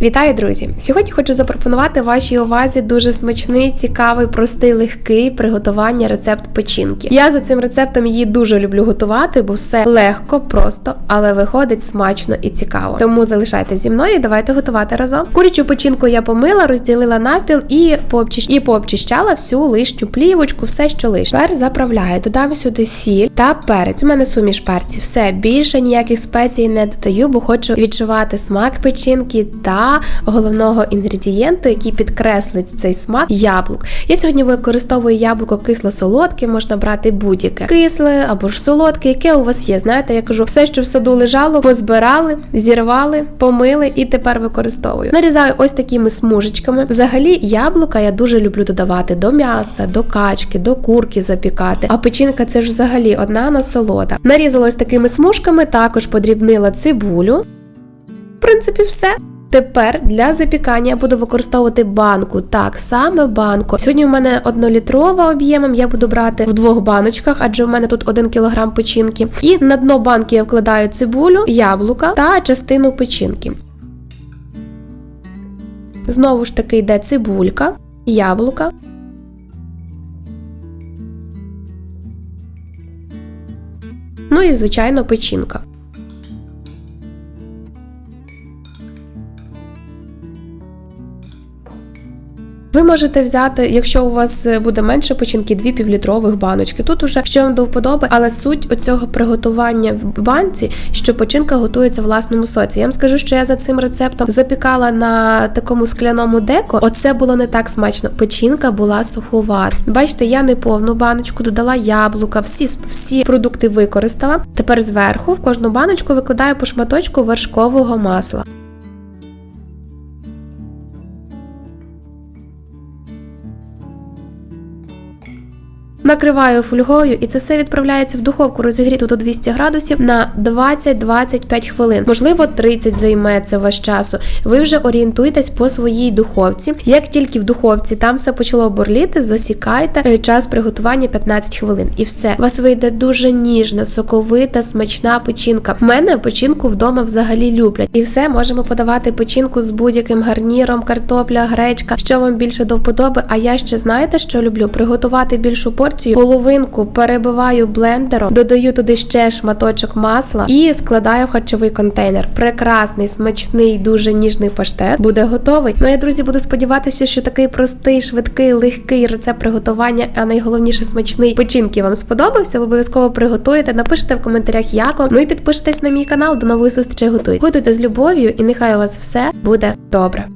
Вітаю, друзі! Сьогодні хочу запропонувати вашій увазі дуже смачний, цікавий, простий, легкий приготування рецепт печінки. Я за цим рецептом її дуже люблю готувати, бо все легко, просто, але виходить смачно і цікаво. Тому залишайтеся зі мною давайте готувати разом. Курячу печінку я помила, розділила напіл і пообчищ... і пообчищала всю лишню плівочку, все, що лише. Тепер заправляю, додам сюди сіль та перець. У мене суміш перців. Все більше ніяких спецій не додаю, бо хочу відчувати смак печінки та головного інгредієнту, який підкреслить цей смак яблук. Я сьогодні використовую яблуко кисло-солодке, можна брати будь-яке кисле або ж солодке, яке у вас є. Знаєте, я кажу, все, що в саду лежало, позбирали, зірвали, помили і тепер використовую. Нарізаю ось такими смужечками. Взагалі, яблука я дуже люблю додавати до м'яса, до качки, до курки запікати. А печінка це ж взагалі одна насолода. Нарізала такими смужками, також подрібнила цибулю. В принципі, все. Тепер для запікання я буду використовувати банку. Так, саме банку. Сьогодні в мене однолітрова об'ємом, я буду брати в двох баночках, адже в мене тут 1 кг печінки. І на дно банки я вкладаю цибулю, яблука та частину печінки. Знову ж таки йде цибулька, яблука. Ну і, звичайно, печінка. Ви можете взяти, якщо у вас буде менше печінки, дві півлітрових баночки. Тут уже що вам до вподоби, але суть оцього приготування в банці, що печінка готується в власному соці. Я вам скажу, що я за цим рецептом запікала на такому скляному деко. Оце було не так смачно. Печінка була суховата. Бачите, я не повну баночку додала яблука, всі всі продукти використала. Тепер зверху в кожну баночку викладаю по шматочку вершкового масла. Накриваю фольгою і це все відправляється в духовку розігріту до 200 градусів на 20-25 хвилин. Можливо, 30 займе це ваш часу. Ви вже орієнтуєтесь по своїй духовці. Як тільки в духовці там все почало бурліти, засікайте е, час приготування 15 хвилин. І все. У вас вийде дуже ніжна, соковита, смачна печінка. У мене печінку вдома взагалі люблять. І все можемо подавати печінку з будь-яким гарніром, картопля, гречка, що вам більше до вподоби. А я ще знаєте, що люблю? Приготувати більшу порцію порцію, половинку перебиваю блендером, додаю туди ще шматочок масла і складаю в харчовий контейнер. Прекрасний, смачний, дуже ніжний паштет буде готовий. Ну я, друзі, буду сподіватися, що такий простий, швидкий, легкий рецепт приготування, а найголовніше смачний печінки вам сподобався. Ви обов'язково приготуєте. Напишите в коментарях, як вам. Ну і підпишитесь на мій канал. До нової зустрічі готуйте. Готуйте з любов'ю, і нехай у вас все буде добре.